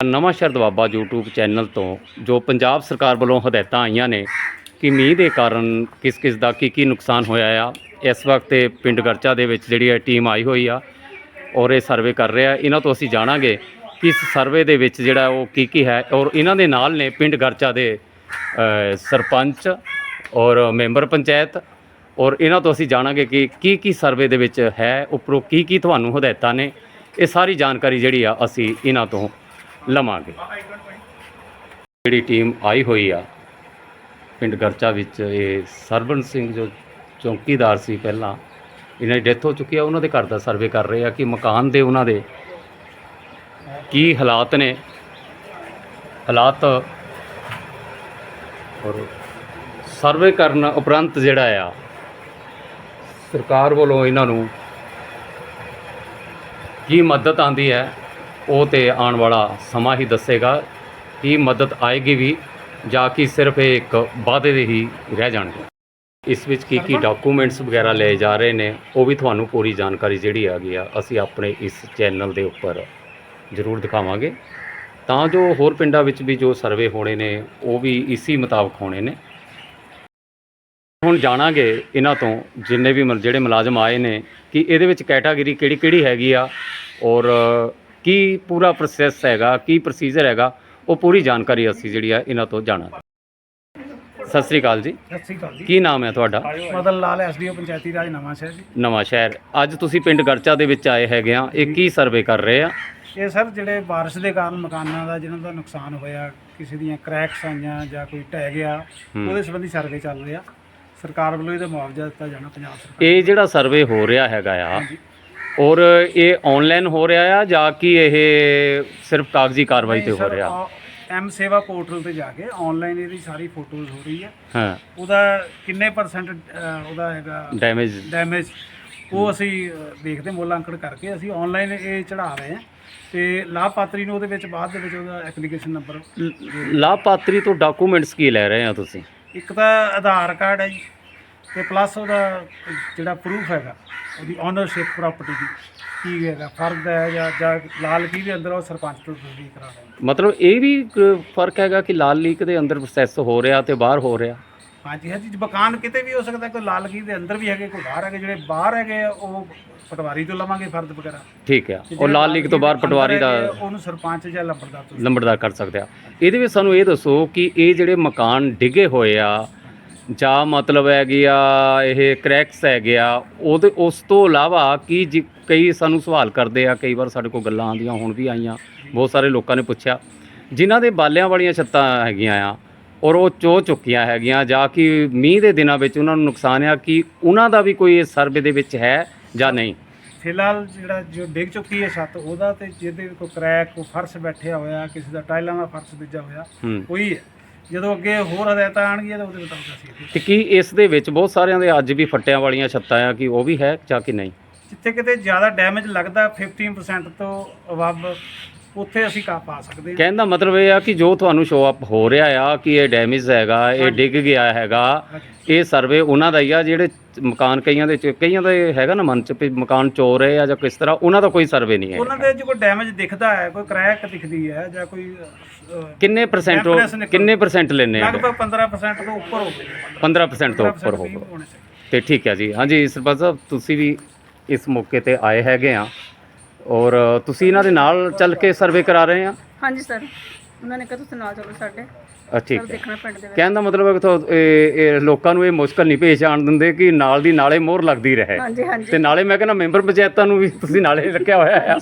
ਨਵਾਂ ਸ਼ਹਿਰ Doaba YouTube channel ਤੋਂ ਜੋ ਪੰਜਾਬ ਸਰਕਾਰ ਵੱਲੋਂ ਹਦਾਇਤਾਂ ਆਈਆਂ ਨੇ ਕਿ ਮੀਂਹ ਦੇ ਕਾਰਨ ਕਿਸ ਕਿਸ ਦਾ ਕੀ ਕੀ ਨੁਕਸਾਨ ਹੋਇਆ ਆ, ਇਸ ਵਕਤ ਇਹ ਪਿੰਡ ਗਰਚਾ ਦੇ ਵਿੱਚ ਜਿਹੜੀ ਹੈ ਟੀਮ ਆਈ ਹੋਈ ਆ ਔਰ ਇਹ ਸਰਵੇ ਕਰ ਰਿਹਾ, ਇਹਨਾਂ ਤੋਂ ਅਸੀਂ ਜਾਣਾਂਗੇ ਕਿ ਇਸ ਸਰਵੇ ਦੇ ਵਿੱਚ ਜਿਹੜਾ ਉਹ ਕੀ ਕੀ ਹੈ ਔਰ ਇਹਨਾਂ ਦੇ ਨਾਲ ਨੇ ਪਿੰਡ ਗਰਚਾ ਦੇ ਸਰਪੰਚ ਔਰ ਮੈਂਬਰ ਪੰਚਾਇਤ ਔਰ ਇਹਨਾਂ ਤੋਂ ਅਸੀਂ ਜਾਣਾਂਗੇ ਕਿ ਕੀ ਕੀ ਸਰਵੇ ਦੇ ਵਿੱਚ ਹੈ, ਉੱਪਰੋਂ ਕੀ ਕੀ ਤੁਹਾਨੂੰ ਹਦਾਇਤਾਂ ਨੇ, ਇਹ ਸਾਰੀ ਜਾਣਕਾਰੀ ਜਿਹੜੀ ਆ ਅਸੀਂ ਇਹਨਾਂ ਤੋਂ ਲਵਾਂਗੇ। ਜਿਹੜੀ ਟੀਮ ਆਈ ਹੋਈ ਆ, ਪਿੰਡ ਗਰਚਾ ਵਿੱਚ, ਇਹ ਸਰਵਨ ਸਿੰਘ ਜੋ ਚੌਕੀਦਾਰ ਸੀ ਪਹਿਲਾਂ, ਇਹਨਾਂ ਦੀ ਡੈਥ ਹੋ ਚੁੱਕੀ ਆ। ਉਹਨਾਂ ਦੇ ਘਰ ਦਾ ਸਰਵੇ ਕਰ ਰਹੇ ਆ ਕਿ ਮਕਾਨ ਦੇ ਉਹਨਾਂ ਦੇ ਕੀ ਹਾਲਾਤ ਨੇ। ਹਾਲਾਤ ਔਰ ਸਰਵੇ ਕਰਨ ਉਪਰੰਤ ਜਿਹੜਾ ਆ, ਸਰਕਾਰ ਵੱਲੋਂ ਇਹਨਾਂ ਨੂੰ ਕੀ ਮਦਦ ਆਂਦੀ ਹੈ ਉਹ ਤੇ ਆਉਣ ਵਾਲਾ ਸਮਾਂ ਹੀ ਦੱਸੇਗਾ ਕੀ ਮਦਦ ਆਏਗੀ ਵੀ ਜਾਂ ਕਿ ਸਿਰਫ ਇੱਕ ਵਾਅਦੇ ਦੇ ਹੀ ਰਹਿ ਜਾਣਗੇ। ਇਸ ਵਿੱਚ ਕੀ ਕੀ ਡਾਕੂਮੈਂਟਸ ਵਗੈਰਾ ਲਏ ਜਾ ਰਹੇ ਨੇ ਉਹ ਵੀ ਤੁਹਾਨੂੰ ਪੂਰੀ ਜਾਣਕਾਰੀ ਜਿਹੜੀ ਆ ਗਈ ਆ ਅਸੀਂ ਆਪਣੇ ਇਸ ਚੈਨਲ ਦੇ ਉੱਪਰ ਜ਼ਰੂਰ ਦਿਖਾਵਾਂਗੇ। ਤਾਂ ਜੋ ਹੋਰ ਪਿੰਡਾਂ ਵਿੱਚ ਵੀ ਜੋ ਸਰਵੇ ਹੋਣੇ ਨੇ ਉਹ ਵੀ ਇਸੀ ਮੁਤਾਬਕ ਹੋਣੇ ਨੇ। ਹੁਣ ਜਾਣਾਂਗੇ ਇਹਨਾਂ ਤੋਂ ਜਿੰਨੇ ਵੀ ਜਿਹੜੇ ਮੁਲਾਜ਼ਮ ਆਏ ਨੇ ਕਿ ਇਹਦੇ ਵਿੱਚ ਕੈਟਾਗਰੀ ਕਿਹੜੀ ਕਿਹੜੀ ਹੈਗੀ ਆ ਔਰ ਕੀ ਪੂਰਾ ਪ੍ਰੋਸੈਸ ਹੈਗਾ ਕੀ ਪ੍ਰੋਸੀਜਰ ਹੈਗਾ ਉਹ ਪੂਰੀ ਜਾਣਕਾਰੀ ਅਸੀਂ ਜਿਹੜੀ ਆ ਇਹਨਾਂ ਤੋਂ ਜਾਣਾਂਗੇ ਸਤਿ ਸ੍ਰੀ ਅਕਾਲ ਜੀ। ਸਤਿ ਸ੍ਰੀ ਅਕਾਲ ਜੀ। ਕੀ ਨਾਮ ਹੈ ਤੁਹਾਡਾ? ਮਦਨ ਲਾਲ ਐਸਡੀਓ ਪੰਚਾਇਤੀ ਰਾਜ ਨਵਾਂ ਸ਼ਹਿਰ ਜੀ। ਨਵਾਂ ਸ਼ਹਿਰ। ਅੱਜ ਤੁਸੀਂ ਪਿੰਡ ਗਰਚਾ ਦੇ ਵਿੱਚ ਆਏ ਹੈਗੇ ਆ। ਇਹ ਕੀ ਸਰਵੇ ਕਰ ਰਹੇ ਆ? ਇਹ ਸਰ ਜਿਹੜੇ ਬਾਰਿਸ਼ ਦੇ ਕਾਰਨ ਮਕਾਨਾਂ ਦਾ ਜਿਹਨਾਂ ਦਾ ਨੁਕਸਾਨ ਹੋਇਆ ਕਿਸੇ ਦੀਆਂ ਕ੍ਰੈਕਸ ਆਈਆਂ ਜਾਂ ਕੋਈ ਢਹਿ ਗਿਆ। ਉਹਦੇ ਸੰਬੰਧੀ ਸਰਵੇ ਚੱਲ ਰਿਹਾ। ਸਰਕਾਰ ਵੱਲੋਂ ਇਹਦਾ ਮੁਆਵਜ਼ਾ ਦਿੱਤਾ ਜਾਣਾ ਪੰਜਾਬ ਸਰਕਾਰ ਇਹ ਜਿਹੜਾ ਸਰਵੇ ਹੋ ਰਿਹਾ ਹੈਗਾ ਆ। ਔਰ ਇਹ ਆਨਲਾਈਨ ਹੋ ਰਿਹਾ ਆ ਜਾਂ ਕਿ ਇਹ ਸਿਰਫ ਕਾਗਜ਼ੀ ਕਾਰਵਾਈ ਤੇ ਹੋ ਰਿਹਾ? ਐਮ ਸੇਵਾ ਪੋਰਟਲ ਤੇ ਜਾ ਕੇ ਆਨਲਾਈਨ ਇਹਦੀ ਸਾਰੀ ਫੋਟੋਜ਼ ਹੋ ਰਹੀ ਹੈ ਹਾਂ। ਉਹਦਾ ਕਿੰਨੇ ਪਰਸੈਂਟ ਉਹਦਾ ਹੈਗਾ ਡੈਮੇਜ ਡੈਮੇਜ ਉਹ ਅਸੀਂ ਦੇਖਦੇ ਮੁੱਲਾਂਕਣ ਕਰਕੇ ਅਸੀਂ ਆਨਲਾਈਨ ਇਹ ਚੜਾ ਰਹੇ ਹਾਂ। ਤੇ ਲਾਭਪਾਤਰੀ ਨੂੰ ਉਹਦੇ ਵਿੱਚ ਬਾਅਦ ਦੇ ਵਿੱਚ ਉਹਦਾ ਐਪਲੀਕੇਸ਼ਨ ਨੰਬਰ ਲਾਭਪਾਤਰੀ ਤੋਂ ਡਾਕੂਮੈਂਟਸ ਕੀ ਲੈ ਰਹੇ ਆ ਤੁਸੀਂ? ਇੱਕ ਤਾਂ ਆਧਾਰ ਕਾਰਡ ਹੈ ਜੀ। ਤੇ ਪਲੱਸ ਉਹਦਾ ਜਿਹੜਾ ਪ੍ਰੂਫ ਹੈਗਾ ਉਹਦੀ ਓਨਰਸ਼ਿਪ ਪ੍ਰਾਪਰਟੀ ਦੀ ਕੀ ਹੈਗਾ ਫਰਦ ਹੈ ਜਾਂ ਜਾਂ ਲਾਲ ਕੀ ਦੇ ਅੰਦਰ ਉਹ ਸਰਪੰਚ ਤੋਂ ਤਸਦੀਕ ਕਰਾ ਮਤਲਬ ਇਹ ਵੀ ਇੱਕ ਫ਼ਰਕ ਹੈਗਾ ਕਿ ਲਾਲ ਲੀਕ ਦੇ ਅੰਦਰ ਪ੍ਰੋਸੈਸ ਹੋ ਰਿਹਾ ਤੇ ਬਾਹਰ ਹੋ ਰਿਹਾ। ਹਾਂਜੀ ਹਾਂਜੀ ਮਕਾਨ ਕਿਤੇ ਵੀ ਹੋ ਸਕਦਾ ਕੋਈ ਲਾਲ ਕੀ ਦੇ ਅੰਦਰ ਵੀ ਹੈਗੇ ਕੋਈ ਬਾਹਰ ਹੈਗੇ ਜਿਹੜੇ ਬਾਹਰ ਹੈਗੇ ਆ, ਉਹ ਪਟਵਾਰੀ ਤੋਂ ਲਵਾਂਗੇ ਫਰਦ ਵਗੈਰਾ। ਠੀਕ ਹੈ ਤੇ ਉਹ ਜਿਹੜੇ ਲਾਲ ਲੀਕ ਤੋਂ ਬਾਹਰ ਅੰਦਰ ਪਟਵਾਰੀ ਦਾ ਹੈਗੇ ਆ, ਉਹਨੂੰ ਸਰਪੰਚ ਜਾਂ ਲੰਬੜਦਾਰ ਤੋਂ ਲੰਬੜਦਾਰ ਕਰ ਸਕਦੇ ਆ। ਇਹਦੇ ਵਿੱਚ ਸਾਨੂੰ ਇਹ ਦੱਸੋ ਕਿ ਇਹ ਜਿਹੜੇ ਮਕਾਨ ਡਿੱਗੇ ਹੋਏ ਆ ਜਾਂ ਮਤਲਬ ਹੈਗੀ ਆ ਇਹ ਕ੍ਰੈਕਸ ਹੈਗੇ ਆ ਉਹਦੇ ਉਸ ਤੋਂ ਇਲਾਵਾ ਕੀ ਜੀ- ਕਈ ਸਾਨੂੰ ਸਵਾਲ ਕਰਦੇ ਆ ਕਈ ਵਾਰ ਸਾਡੇ ਕੋਲ ਗੱਲਾਂ ਆਉਂਦੀਆਂ ਹੁਣ ਵੀ ਆਈਆਂ ਬਹੁਤ ਸਾਰੇ ਲੋਕਾਂ ਨੇ ਪੁੱਛਿਆ। ਜਿਨ੍ਹਾਂ ਦੇ ਬਾਲਿਆਂ ਵਾਲੀਆਂ ਛੱਤਾਂ ਹੈਗੀਆਂ ਆ ਔਰ ਉਹ ਚੋ ਚੁੱਕੀਆਂ ਹੈਗੀਆਂ ਜਾਂ ਕਿ ਮੀਂਹ ਦੇ ਦਿਨਾਂ ਵਿੱਚ ਉਹਨਾਂ ਨੂੰ ਨੁਕਸਾਨ ਆ ਕਿ ਉਹਨਾਂ ਦਾ ਵੀ ਕੋਈ ਇਸ ਸਰਵੇ ਦੇ ਵਿੱਚ ਹੈ ਜਾਂ ਨਹੀਂ? ਫਿਲਹਾਲ ਜਿਹੜਾ ਜੋ ਡਿੱਗ ਚੁੱਕੀ ਹੈ ਛੱਤ ਉਹਦਾ ਤੇ ਜਿਹਦੇ ਕੋਈ ਕ੍ਰੈਕ ਕੋਈ ਫਰਸ਼ ਬੈਠਿਆ ਹੋਇਆ ਕਿਸੇ ਦਾ ਟਾਈਲਾਂ ਦਾ ਫਰਸ਼ ਦੂਜਾ ਹੋਇਆ ਉਹੀ ਹੈ। ਜਦੋਂ ਅੱਗੇ ਹੋਰ ਹਦਾਇਤਾਂ ਆਣਗੀਆਂ ਤਾਂ ਉਹਦੇ ਮੁਤਾਬਕ ਅਸੀਂ ਅੱਗੇ- ਤੇ ਕੀ ਇਸ ਦੇ ਵਿੱਚ ਬਹੁਤ ਸਾਰਿਆਂ ਦੇ ਅੱਜ ਵੀ ਫੱਟਿਆਂ ਵਾਲੀਆਂ ਛੱਤਾਂ ਆ ਕਿ ਉਹ ਵੀ ਹੈ ਜਾਂ ਕਿ ਨਹੀਂ? ਜਿੱਥੇ ਕਿਤੇ ਜ਼ਿਆਦਾ ਡੈਮੇਜ ਲੱਗਦਾ 15% ਤੋਂ ਅਬਵ ਉੱਥੇ ਅਸੀਂ ਕਾ ਪਾ ਸਕਦੇ ਹਾਂ। ਕਹਿਣ ਦਾ ਮਤਲਬ ਇਹ ਆ ਕਿ ਜੋ ਤੁਹਾਨੂੰ ਸ਼ੋ ਅਪ ਹੋ ਰਿਹਾ ਆ ਕਿ ਇਹ ਡੈਮੇਜ ਹੈਗਾ ਇਹ ਡਿੱਗ ਗਿਆ ਹੈਗਾ ਇਹ ਸਰਵੇ ਉਹਨਾਂ ਦਾ ਹੀ ਆ ਜਿਹੜੇ ਮਕਾਨ ਕਈਆਂ ਦੇ ਚ- ਕਈਆਂ ਦਾ ਇਹ ਹੈਗਾ ਨਾ ਮਨ ਚ ਵੀ ਮਕਾਨ ਚੋਰ ਆ ਜਾਂ ਕਿਸ ਤਰ੍ਹਾਂ ਉਹਨਾਂ ਦਾ ਕੋਈ ਸਰਵੇ ਨਹੀਂ ਹੈ। ਉਹਨਾਂ ਦੇ ਜੇ ਕੋਈ ਡੈਮੇਜ ਦਿਖਦਾ ਹੈ ਕੋਈ ਕ੍ਰੈਕ ਦਿਖਦੀ ਹੈ ਜਾਂ ਕੋਈ ਕਿੰਨੇ ਪਰਸੈਂਟ Dampness ਨਿਕਲ- ਕਿੰਨੇ ਪਰਸੈਂਟ ਲੈਣੇ ਆ ਲਗਭਗ 15% ਤੋਂ ਉੱਪਰ ਹੋਵੇ। 15% ਤੋਂ ਉੱਪਰ 15% ਵੀ ਹੋਊਗਾ ਹੋਣੇ ਚਾਹੀਦੇ। ਤੇ ਠੀਕ ਹੈ ਜੀ। ਹਾਂਜੀ ਸਰਪੰਚ ਸਾਹਿਬ ਤੁਸੀਂ ਵੀ ਇਸ ਮੌਕੇ ਤੇ ਆਏ ਹੈਗੇ ਆ। ਔਰ ਤੁਸੀਂ ਇਹਨਾਂ ਦੇ ਨਾਲ ਚੱਲ ਕੇ ਸਰਵੇ ਕਰਾ ਰਹੇ ਆ? ਹਾਂਜੀ ਸਰ ਉਹਨਾਂ ਨੇ ਕਿਹਾ ਤੁਸੀਂ ਨਾਲ ਚਲੋ ਸਾਡੇ। ਅ, ਠੀਕ ਸਰ ਹੈ। ਦੇਖਣਾ ਪਿੰਡ ਦੇ ਵਿੱਚ। ਕਹਿਣ ਦਾ ਮਤਲਬ ਹੈ ਕਿ ਤੁਹਾ- ਇਹ ਇਹ ਲੋਕਾਂ ਨੂੰ ਇਹ ਮੁਸ਼ਕਲ ਨਹੀਂ ਪੇਸ਼ ਆਣ ਦਿੰਦੇ ਕਿ ਨਾਲ ਦੀ ਨਾਲੇ ਮੋਹਰ ਲੱਗਦੀ ਰਹੇ। ਹਾਂਜੀ ਹਾਂਜੀ। ਤੇ ਨਾਲੇ ਮੈਂ ਕਹਿੰਦਾ ਮੈਂਬਰ ਪੰਚਾਇਤਾਂ ਨੂੰ ਵੀ ਤੁਸੀਂ ਨਾਲੇ ਰੱਖਿਆ ਹੋਇਆ ਆ।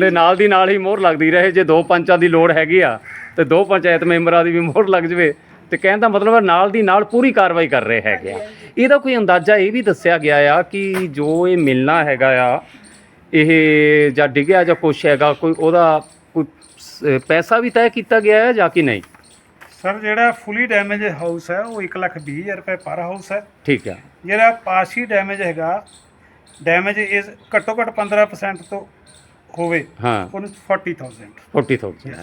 ਤੇ ਨਾਲ ਦੀ ਨਾਲ ਹੀ ਮੋਹਰ ਲੱਗਦੀ ਰਹੇ ਜੇ ਦੋ ਪੰਚਾਂ ਦੀ ਲੋੜ ਹੈਗੀ ਆ ਤੇ ਦੋ ਪੰਚਾਇਤ ਮੈਂਬਰਾਂ ਦੀ ਵੀ ਮੋਹਰ ਲੱਗ ਜਵੇ। ਤੇ ਕਹਿਣ ਦਾ ਮਤਲਬ ਹੈ ਨਾਲ ਦੀ ਨਾਲ ਪੂਰੀ ਕਾਰਵਾਈ ਕਰ ਰਹੇ ਹੈਗੇ ਆ। ਇਹਦਾ ਕੋਈ ਅੰਦਾਜ਼ਾ ਇਹ ਵੀ ਦੱਸਿਆ ਗਿਆ ਆ ਕਿ ਜੋ ਇਹ ਮਿਲਣਾ ਹੈਗਾ ਆ ਇਹ ਜਾਂ ਡਿੱਗਿਆ ਜਾਂ ਕੁਛ ਹੈਗਾ ਕੋਈ ਉਹਦਾ ਕੋਈ ਪੈਸਾ ਵੀ ਤੈਅ ਕੀਤਾ ਗਿਆ ਹੈ ਜਾਂ ਕਿ ਨਹੀਂ? ਸਰ ਜਿਹੜਾ ਫੁੱਲੀ ਡੈਮੇਜ ਹਾਊਸ ਹੈ ਉਹ 120000 ਰੁਪਏ ਪਰ ਹਾਊਸ ਹੈ। ਠੀਕ ਆ ਜਿਹੜਾ ਪਾਰਸ਼ੀ ਡੈਮੇਜ ਹੈਗਾ ਡੈਮੇਜ ਇਸ ਘੱਟੋ ਘੱਟ 15% ਤੋਂ ਹੋਵੇ ਹਾਂ। ਉਹਨੂੰ 40000 40000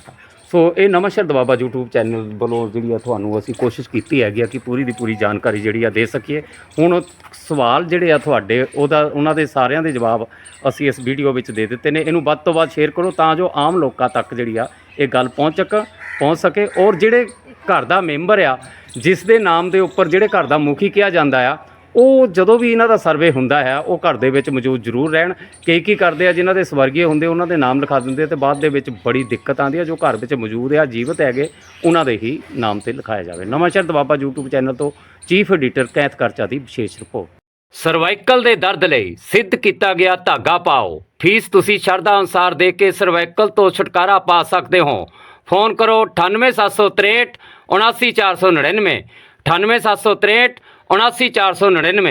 ਸੋ ਇਹ ਨਵਾਂਸ਼ਹਿਰ ਦਵਾਬਾ YouTube ਚੈਨਲ ਵੱਲੋਂ ਜਿਹੜੀ ਆ ਤੁਹਾਨੂੰ ਅਸੀਂ ਕੋਸ਼ਿਸ਼ ਕੀਤੀ ਹੈਗੀ ਆ ਕਿ ਪੂਰੀ ਦੀ ਪੂਰੀ ਜਾਣਕਾਰੀ ਜਿਹੜੀ ਆ ਦੇ ਸਕੀਏ। ਹੁਣ ਸਵਾਲ ਜਿਹੜੇ ਆ ਤੁਹਾਡੇ, ਉਹਦਾ, ਉਹਨਾਂ ਦੇ ਸਾਰਿਆਂ ਦੇ ਜਵਾਬ ਅਸੀਂ ਇਸ ਵੀਡੀਓ ਵਿੱਚ ਦੇ ਦਿੱਤੇ ਨੇ। ਇਹਨੂੰ ਵੱਧ ਤੋਂ ਵੱਧ ਸ਼ੇਅਰ ਕਰੋ ਤਾਂ ਜੋ ਆਮ ਲੋਕਾਂ ਤੱਕ ਜਿਹੜੀ ਆ ਇਹ ਗੱਲ ਪਹੁੰਚ ਸਕ, ਪਹੁੰਚ ਸਕੇ। ਔਰ ਜਿਹੜੇ ਘਰ ਦਾ ਮੈਂਬਰ ਆ, ਜਿਸ ਦੇ ਨਾਮ ਦੇ ਉੱਪਰ ਜਿਹੜੇ ਘਰ ਦਾ ਮੁਖੀ ਕਿਹਾ ਜਾਂਦਾ ਆ ਉਹ ਜਦੋਂ ਵੀ ਇਹਨਾਂ ਦਾ ਸਰਵੇ ਹੁੰਦਾ ਹੈ, ਉਹ ਘਰ ਦੇ ਵਿੱਚ ਮੌਜੂਦ ਜ਼ਰੂਰ ਰਹਿਣ। ਕਈ ਕੀ ਕਰਦੇ ਆ ਜਿਨ੍ਹਾਂ ਦੇ ਸਵਰਗੀ ਹੁੰਦੇ, ਉਹਨਾਂ ਦੇ ਨਾਮ ਲਿਖਾ ਦਿੰਦੇ ਤੇ ਬਾਅਦ ਦੇ ਵਿੱਚ ਬੜੀ ਦਿੱਕਤ ਆਉਂਦੀ ਹੈ ਜੋ ਘਰ ਵਿੱਚ ਮੌਜੂਦ ਆ, ਜੀਵਤ ਹੈਗੇ, ਉਹਨਾਂ ਦੇ ਹੀ ਨਾਮ ਤੇ ਲਿਖਾਇਆ ਜਾਵੇ। ਨਵਾਂਸ਼ਹਿਰ ਦਵਾਬਾ YouTube ਚੈਨਲ ਤੋਂ ਚੀਫ ਐਡੀਟਰ ਕੈਥ ਕਰਚਾ ਦੀ ਵਿਸ਼ੇਸ਼ ਰਿਪੋਰਟ। ਸਰਵਾਈਕਲ ਦੇ ਦਰਦ ਲਈ ਸਿੱਧ ਕੀਤਾ ਗਿਆ ਧਾਗਾ ਪਾਓ। ਫੀਸ ਤੁਸੀਂ ਸ਼ਰਧਾ ਅਨੁਸਾਰ ਦੇ ਕੇ ਸਰਵਾਈਕਲ ਤੋਂ ਛੁਟਕਾਰਾ ਪਾ ਸਕਦੇ ਹੋ। ਫੋਨ ਕਰੋ 98763 79499 98763 79499